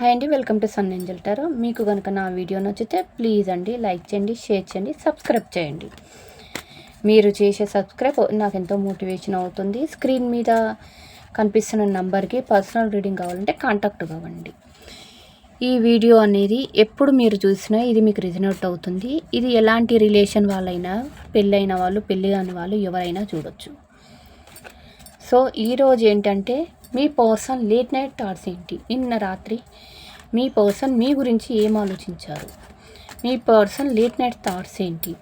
Hi అండి welcome to Sun Angel tarot మీకు కనుక నా వీడియో నచ్చితే ప్లీజ్ అండి లైక్ చేయండి షేర్ చేయండి సబ్స్క్రైబ్ చేయండి. మీరు చేసే సబ్స్క్రైబ్ నాకు ఎంతో మోటివేషన్ అవుతుంది. స్క్రీన్ మీద కనిపిస్తున్న నంబర్కి పర్సనల్ రీడింగ్ కావాలంటే కాంటాక్ట్ కావండి ఈ వీడియో అనేది ఎప్పుడు మీరు చూసినా ఇది మీకు రిజనౌట్ అవుతుంది. ఇది ఎలాంటి రిలేషన్ వాళ్ళైనా పెళ్ళైన వాళ్ళు పెళ్ళి కాని వాళ్ళు ఎవరైనా చూడొచ్చు. సో ఈరోజు ఏంటంటే మీ పర్సన్ లేట్ నైట్ థాట్స్ ఏంటి? నిన్న రాత్రి మీ పర్సన్ మీ గురించి ఏం ఆలోచించారు? మీ పర్సన్ లేట్ నైట్ థాట్స్ ఏంటి?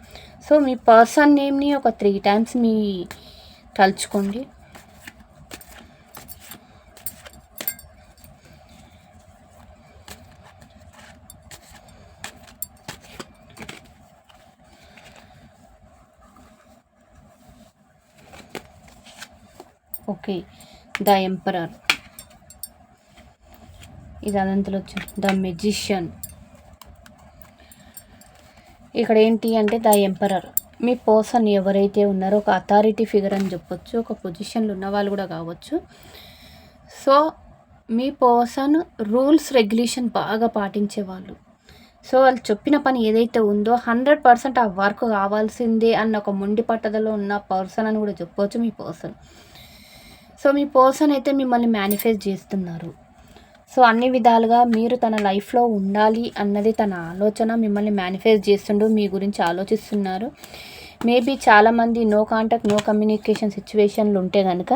సో మీ పర్సన్ నేమ్ని ఒక త్రీ టైమ్స్ మీ తలుచుకోండి. ఓకే. The emperor. ఇది అదంతలో ద మెజిషియన్. ఇక్కడ ఏంటి అంటే ద ఎంపరర్. మీ పర్సన్ ఎవరైతే ఉన్నారో ఒక అథారిటీ ఫిగర్ అని చెప్పొచ్చు ఒక పొజిషన్లో ఉన్న వాళ్ళు కూడా కావచ్చు. సో మీ పర్సన్ రూల్స్ రెగ్యులేషన్ బాగా పాటించే వాళ్ళు. సో వాళ్ళు చెప్పిన పని ఏదైతే ఉందో హండ్రెడ్ పర్సెంట్ ఆ వర్క్ కావాల్సిందే అన్న ఒక మొండి పట్టదలో ఉన్న పర్సన్ అని కూడా చెప్పవచ్చు మీ పర్సన్. సో మీ పర్సన్ అయితే మిమ్మల్ని మేనిఫెస్ట్ చేస్తున్నారు. సో అన్ని విధాలుగా మీరు తన లైఫ్లో ఉండాలి అన్నది తన ఆలోచన మిమ్మల్ని మేనిఫెస్ట్ చేస్తుండు మీ గురించి ఆలోచిస్తున్నారు. మేబీ చాలామంది నో కాంటాక్ట్ నో కమ్యూనికేషన్ సిచ్యువేషన్లు ఉంటే కనుక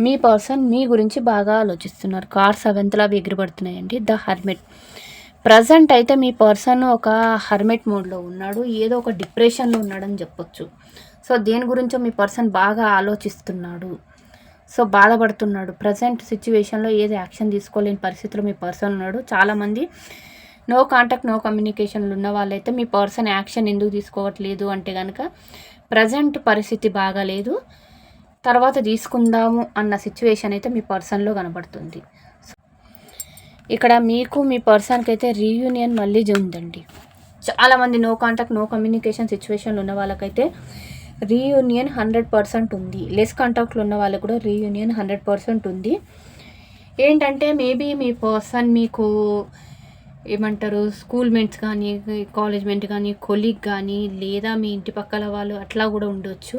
మీ పర్సన్ మీ గురించి బాగా ఆలోచిస్తున్నారు. కార్స్ అవెంతలా ఎగిరిపడుతున్నాయండి. ద హర్మెట్ ప్రజెంట్ అయితే మీ పర్సన్ ఒక హర్మెట్ మోడ్లో ఉన్నాడు. ఏదో ఒక డిప్రెషన్లో ఉన్నాడని చెప్పొచ్చు. సో దేని గురించో మీ పర్సన్ బాగా ఆలోచిస్తున్నాడు. సో బాధపడుతున్నాడు. ప్రజెంట్ సిచ్యువేషన్లో ఏది యాక్షన్ తీసుకోలేని పరిస్థితిలో మీ పర్సన్ ఉన్నాడు. చాలామంది నో కాంటాక్ట్ నో కమ్యూనికేషన్లు ఉన్న వాళ్ళైతే మీ పర్సన్ యాక్షన్ ఎందుకు తీసుకోవట్లేదు అంటే కనుక ప్రజెంట్ పరిస్థితి బాగాలేదు. తర్వాత తీసుకుందాము అన్న సిచ్యువేషన్ అయితే మీ పర్సన్లో కనబడుతుంది. ఇక్కడ మీకు మీ పర్సన్కి అయితే రీయూనియన్ మళ్ళీ ఉందండి చాలామంది నో కాంటాక్ట్ నో కమ్యూనికేషన్ సిచ్యువేషన్లు ఉన్న వాళ్ళకైతే రీయూనియన్ హండ్రెడ్ పర్సెంట్ ఉంది. లెస్ కాంటాక్ట్లో ఉన్న వాళ్ళకు కూడా రీయూనియన్ హండ్రెడ్ పర్సెంట్ ఉంది. ఏంటంటే మేబీ మీ పర్సన్ మీకు ఏమంటారు స్కూల్ మేట్స్ కానీ కాలేజ్ మేట్ కానీ కొలీగ్ కానీ లేదా మీ ఇంటి పక్కల వాళ్ళు అట్లా కూడా ఉండొచ్చు.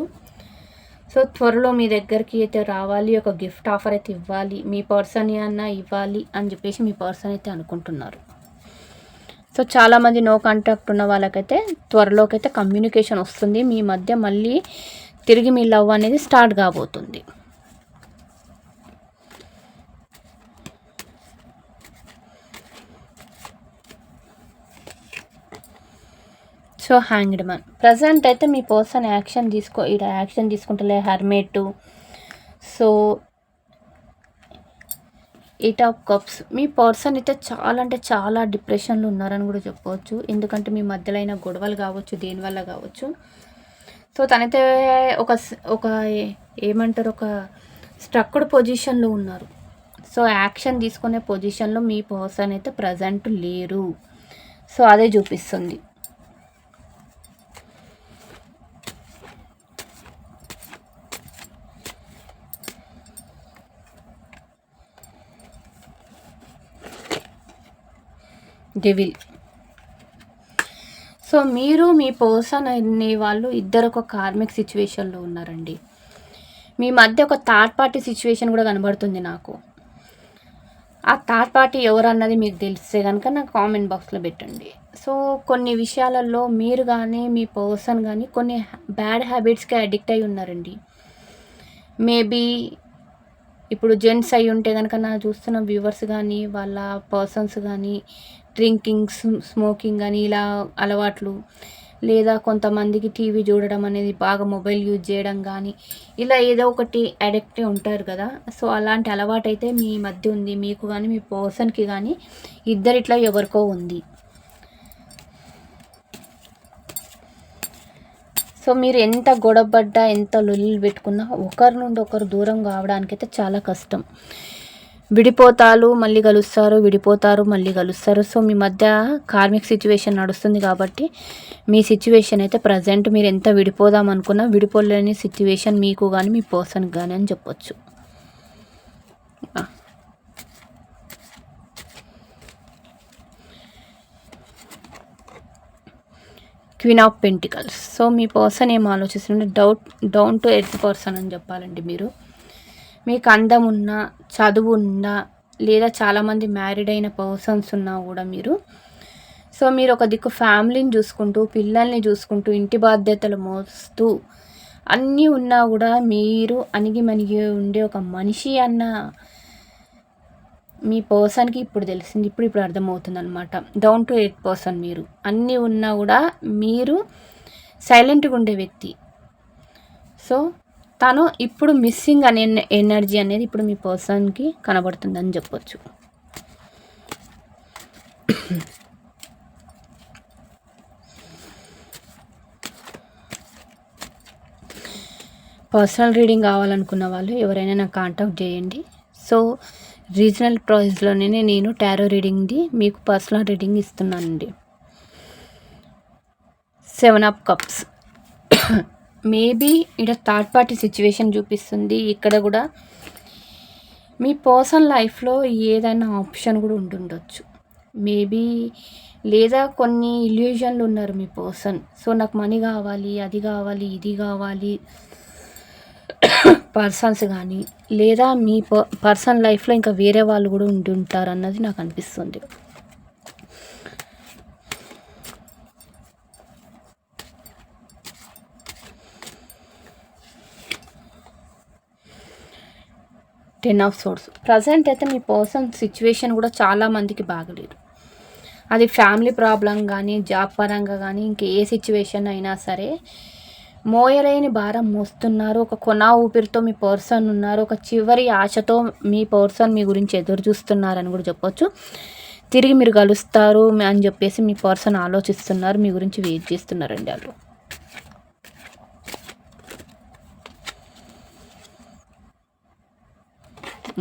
సో త్వరలో మీ దగ్గరికి అయితే రావాలి ఒక గిఫ్ట్ ఆఫర్ అయితే ఇవ్వాలి మీ పర్సన్ అన్నా ఇవ్వాలి అని చెప్పేసి మీ పర్సన్ అయితే అనుకుంటున్నారు. సో చాలామంది నో కాంటాక్ట్ ఉన్న వాళ్ళకైతే త్వరలోకి అయితే కమ్యూనికేషన్ వస్తుంది. మీ మధ్య మళ్ళీ తిరిగి మీ లవ్ అనేది స్టార్ట్ కాబోతుంది. So hanged man. ప్రజెంట్ అయితే మీ పర్సన్ యాక్షన్ తీసుకో ఇక్కడ action తీసుకుంటలే hermit. So eight of cups. Me person అయితే చాలా అంటే చాలా డిప్రెషన్లో ఉన్నారని కూడా చెప్పవచ్చు. ఎందుకంటే మీ మధ్యలో అయిన గొడవలు కావచ్చు దేనివల్ల కావచ్చు. సో తనైతే ఒక ఒక ఏమంటారు ఒక స్ట్రక్డ్ పొజిషన్లో ఉన్నారు. సో యాక్షన్ తీసుకునే పొజిషన్లో మీ పర్సన్ అయితే ప్రజెంట్ లేరు. సో అదే చూపిస్తుంది. డెవిల్ సో మీరు మీ పర్సన్ అనే వాళ్ళు ఇద్దరు ఒక కార్మిక్ సిచ్యువేషన్లో ఉన్నారండి. మీ మధ్య ఒక థర్డ్ పార్టీ సిచ్యువేషన్ కూడా కనబడుతుంది నాకు. ఆ థర్డ్ పార్టీ ఎవరన్నది మీకు తెలిస్తే కనుక నాకు కామెంట్ బాక్స్లో పెట్టండి. సో కొన్ని విషయాలలో మీరు కానీ మీ పర్సన్ కానీ కొన్ని బ్యాడ్ హ్యాబిట్స్కి అడిక్ట్ అయి ఉన్నారండి. మేబీ ఇప్పుడు జెంట్స్ అయి ఉంటే కనుక నా చూస్తున్న వ్యూవర్స్ కానీ వాళ్ళ పర్సన్స్ కానీ డ్రింకింగ్ స్మోకింగ్ కానీ ఇలా అలవాట్లు లేదా కొంతమందికి టీవీ చూడడం అనేది బాగా మొబైల్ యూజ్ చేయడం కానీ ఇలా ఏదో ఒకటి అడిక్ట్ ఉంటారు కదా. సో అలాంటి అలవాటు అయితే మీ మధ్య ఉంది. మీకు కానీ మీ పర్సన్కి కానీ ఇద్దరిట్లో ఎవరికో ఉంది. సో మీరు ఎంత గొడవపడ్డా ఎంత లొల్లు పెట్టుకున్నా ఒకరి నుండి ఒకరు దూరం కావడానికైతే చాలా కష్టం. విడిపోతారు మళ్ళీ కలుస్తారు విడిపోతారు మళ్ళీ కలుస్తారు. సో మీ మధ్య కార్మిక్ సిచ్యువేషన్ నడుస్తుంది కాబట్టి మీ సిచ్యువేషన్ అయితే ప్రజెంట్ మీరు ఎంత విడిపోదాం అనుకున్నా విడిపోలేని సిచ్యువేషన్ మీకు కానీ మీ పర్సన్కి కానీ అని చెప్పొచ్చు. Queen of pentacles. సో మీ పర్సన్ ఏం ఆలోచిస్తుంటే doubt down to earth person అని చెప్పాలండి మీరు. మీకు అందం ఉన్నా చదువు ఉన్నా లేదా చాలామంది మ్యారీడ్ అయిన పర్సన్స్ ఉన్నా కూడా మీరు. సో మీరు ఒక దిక్కు ఫ్యామిలీని చూసుకుంటూ పిల్లల్ని చూసుకుంటూ ఇంటి బాధ్యతలు మోస్తూ అన్నీ ఉన్నా కూడా మీరు అణిగి మణిగి ఉండే ఒక మనిషి అన్న మీ పర్సన్కి ఇప్పుడు తెలిసింది ఇప్పుడు ఇప్పుడు అర్థమవుతుంది అనమాట డౌన్ టు ఎయిట్ పర్సన్ మీరు. అన్నీ ఉన్నా కూడా మీరు సైలెంట్గా ఉండే వ్యక్తి. సో తను ఇప్పుడు మిస్సింగ్ అనే ఎనర్జీ అనేది ఇప్పుడు మీ పర్సన్కి కనబడుతుందని చెప్పొచ్చు. పర్సనల్ రీడింగ్ కావాలనుకున్న వాళ్ళు ఎవరైనా నాకు కాంటాక్ట్ చేయండి. సో రీజనల్ ప్రైస్లోనే నేను టారో రీడింగ్ది మీకు personal reading ఇస్తున్నానండి. Seven of cups. Maybe ఇక్కడ థర్డ్ పార్టీ సిచ్యువేషన్ చూపిస్తుంది. ఇక్కడ కూడా మీ పర్సనల్ లైఫ్లో ఏదైనా ఆప్షన్ కూడా ఉంటుండొచ్చు మేబీ లేదా కొన్ని ఇల్యూజన్లు ఉన్నారు మీ పర్సన్. సో నాకు మనీ కావాలి అది కావాలి ఇది కావాలి. పర్సన్స్ కానీ లేదా మీ పర్సన్ లైఫ్లో ఇంకా వేరే వాళ్ళు కూడా ఉండి ఉంటారు అన్నది నాకు అనిపిస్తుంది. టెన్ ఆఫ్ సోర్స్ ప్రజెంట్ అయితే మీ పర్సన్ సిచ్యువేషన్ కూడా చాలా మందికి బాగలేదు. అది ఫ్యామిలీ ప్రాబ్లం కానీ జాబ్ పరంగా కానీ ఇంకా ఏ సిచ్యువేషన్ అయినా సరే మోయలేని భారం మోస్తున్నారు. ఒక కొనా ఊపిరితో మీ పర్సన్ ఉన్నారు. ఒక చివరి ఆశతో మీ పర్సన్ మీ గురించి ఎదురు చూస్తున్నారని కూడా చెప్పొచ్చు. తిరిగి మీరు కలుస్తారు అని చెప్పేసి మీ పర్సన్ ఆలోచిస్తున్నారు. మీ గురించి వెయిట్ చేస్తున్నారండి వాళ్ళు.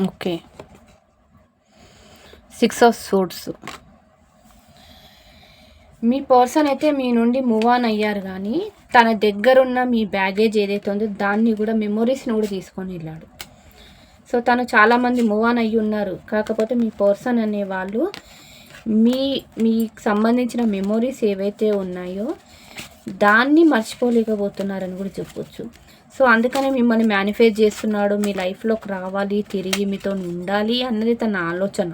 ఓకే. సిక్స్ ఆఫ్ సోడ్స్ మీ పర్సన్ అయితే మీ నుండి మూవ్ ఆన్ అయ్యారు కానీ తన దగ్గరున్న మీ బ్యాగేజ్ ఏదైతే ఉందో దాన్ని కూడా మెమొరీస్ని కూడా తీసుకొని వెళ్ళాడు. సో తను చాలామంది మూవ్ ఆన్ అయ్యి ఉన్నారు. కాకపోతే మీ పర్సన్ అనే వాళ్ళు మీ మీకు సంబంధించిన మెమొరీస్ ఏవైతే ఉన్నాయో దాన్ని మర్చిపోలేకపోతున్నారని కూడా చెప్పొచ్చు. సో అందుకనే మిమ్మల్ని మేనిఫెస్ట్ చేస్తున్నాడు మీ లైఫ్లోకి రావాలి తిరిగి మీతో ఉండాలి అన్నది తన ఆలోచన.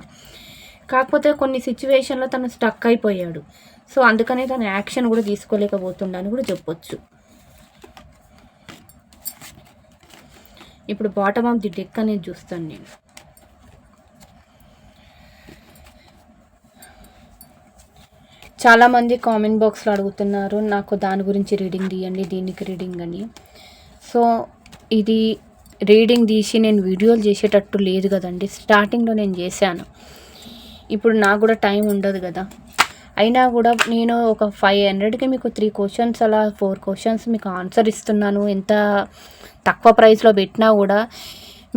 కాకపోతే కొన్ని సిచ్యువేషన్లో తను స్టక్ అయిపోయాడు. సో అందుకనే తను యాక్షన్ కూడా తీసుకోలేకపోతుండని కూడా చెప్పొచ్చు. ఇప్పుడు బాటమ్ ఆఫ్ ది డెక్ అనేది చూస్తాను నేను. చాలామంది కామెంట్ బాక్స్లో అడుగుతున్నారు నాకు దాని గురించి రీడింగ్ తీయండి దీనికి రీడింగ్ అని. సో ఇది రీడింగ్ తీసి నేను వీడియోలు చేసేటట్టు లేదు కదండి. స్టార్టింగ్లో నేను చేశాను. ఇప్పుడు నాకు కూడా టైం ఉండదు కదా. అయినా కూడా నేను ఒక ఫైవ్ హండ్రెడ్కి మీకు త్రీ క్వశ్చన్స్ అలా ఫోర్ క్వశ్చన్స్ మీకు ఆన్సర్ ఇస్తున్నాను. ఎంత తక్కువ ప్రైస్లో పెట్టినా కూడా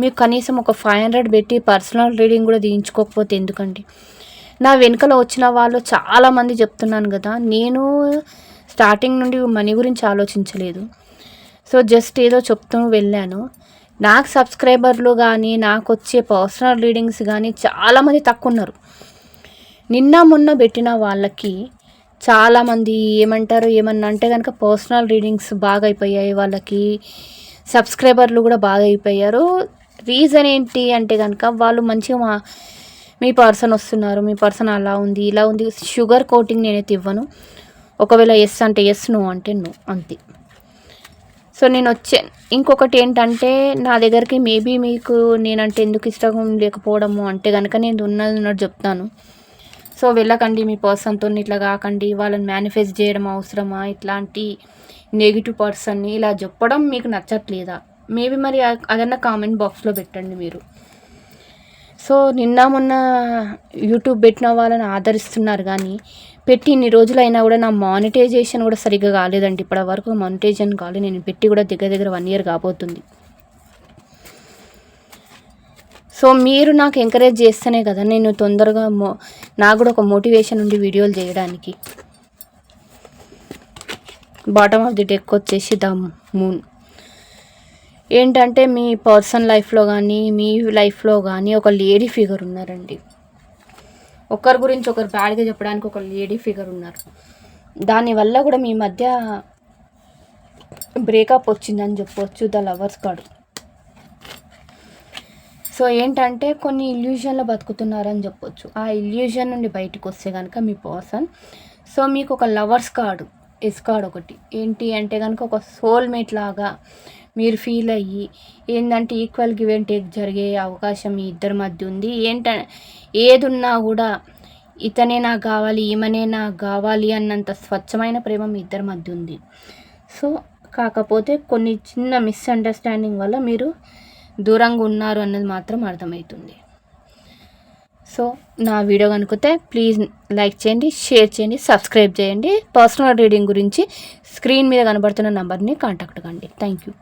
మీకు కనీసం ఒక ఫైవ్ హండ్రెడ్ పెట్టి పర్సనల్ రీడింగ్ కూడా తీయించుకోకపోతే ఎందుకండి? నా వెనుకలో వచ్చిన వాళ్ళు చాలామంది చెప్తున్నాను కదా నేను స్టార్టింగ్ నుండి మనీ గురించి ఆలోచించలేదు. సో జస్ట్ ఏదో చెప్తూ వెళ్ళాను. నాకు సబ్స్క్రైబర్లు కానీ నాకు వచ్చే పర్సనల్ రీడింగ్స్ కానీ చాలామంది తక్కువ ఉన్నారు. నిన్న మొన్న పెట్టిన వాళ్ళకి చాలామంది ఏమంటారు ఏమన్నా అంటే కనుక పర్సనల్ రీడింగ్స్ బాగా అయిపోయాయి వాళ్ళకి. సబ్స్క్రైబర్లు కూడా బాగా అయిపోయారు రీజన్ ఏంటి అంటే కనుక వాళ్ళు మంచిగా మా మీ పర్సన్ వస్తున్నారు మీ పర్సన్ అలా ఉంది ఇలా ఉంది. షుగర్ కోటింగ్ నేనైతే ఇవ్వను. ఒకవేళ ఎస్ అంటే ఎస్ నో అంటే నో అంతే. సో నేను వచ్చే ఇంకొకటి ఏంటంటే నా దగ్గరికి మేబీ మీకు నేనంటే ఎందుకు ఇష్టం లేకపోవడము అంటే కనుక నేను ఉన్నది ఉన్నట్టు చెప్తాను. సో వెళ్ళకండి మీ పర్సన్తో ఇట్లా కాకండి వాళ్ళని మేనిఫెస్ట్ చేయడం అవసరమా? ఇట్లాంటి నెగిటివ్ పర్సన్ని ఇలా చెప్పడం మీకు నచ్చట్లేదా? మేబీ మరి అదన్నా కామెంట్ బాక్స్లో పెట్టండి మీరు. సో నిన్న మొన్న యూట్యూబ్ పెట్టిన వాళ్ళని ఆదరిస్తున్నారు కానీ పెట్టి ఇన్ని రోజులైనా కూడా నా మానిటైజేషన్ కూడా సరిగ్గా కాలేదండి. ఇప్పటి వరకు మానిటైజేషన్ కాలేదు. నేను పెట్టి కూడా దగ్గర దగ్గర వన్ ఇయర్ కాబోతుంది. సో మీరు నాకు ఎంకరేజ్ చేస్తేనే కదా నేను తొందరగా మో నాకు కూడా ఒక మోటివేషన్ ఉండి వీడియోలు చేయడానికి. బాటమ్ ఆఫ్ ది డెక్ వచ్చేసి ద మూన్ ఏంటంటే మీ పర్సనల్ లైఫ్లో కానీ మీ లైఫ్లో కానీ ఒక లేడీ ఫిగర్ ఉన్నారండి. ఒకరి గురించి ఒకరు బ్యాడ్గా చెప్పడానికి ఒక లేడీ ఫిగర్ ఉన్నారు. దానివల్ల కూడా మీ మధ్య బ్రేకప్ వచ్చిందని చెప్పొచ్చు ద లవర్స్ కార్డు సో ఏంటంటే కొన్ని ఇల్యూషన్లో బతుకుతున్నారని చెప్పొచ్చు. ఆ ఇల్యూషన్ నుండి బయటకు వస్తే కనుక మీ పర్సన్ సో మీకు ఒక లవర్స్ కార్డు ఎస్ కార్డ్ ఒకటి. ఏంటి అంటే కనుక ఒక సోల్మేట్ లాగా మీరు ఫీల్ అయ్యి ఏంటంటే ఈక్వల్ గివ్ అండ్ టేక్ జరిగే అవకాశం మీ ఇద్దరి మధ్య ఉంది. ఏంట ఏదున్నా కూడా ఇతనే నాకు కావాలి ఈమెనే నాకు కావాలి అన్నంత స్వచ్ఛమైన ప్రేమ మీ ఇద్దరి మధ్య ఉంది. సో కాకపోతే కొన్ని చిన్న మిస్అండర్స్టాండింగ్ వల్ల మీరు దూరంగా ఉన్నారు అన్నది మాత్రం అర్థమవుతుంది. సో నా వీడియో కనుకుంటే ప్లీజ్ లైక్ చేయండి షేర్ చేయండి సబ్స్క్రైబ్ చేయండి. పర్సనల్ రీడింగ్ గురించి స్క్రీన్ మీద కనబడుతున్న నెంబర్ని కాంటాక్ట్ కండి. Thank you.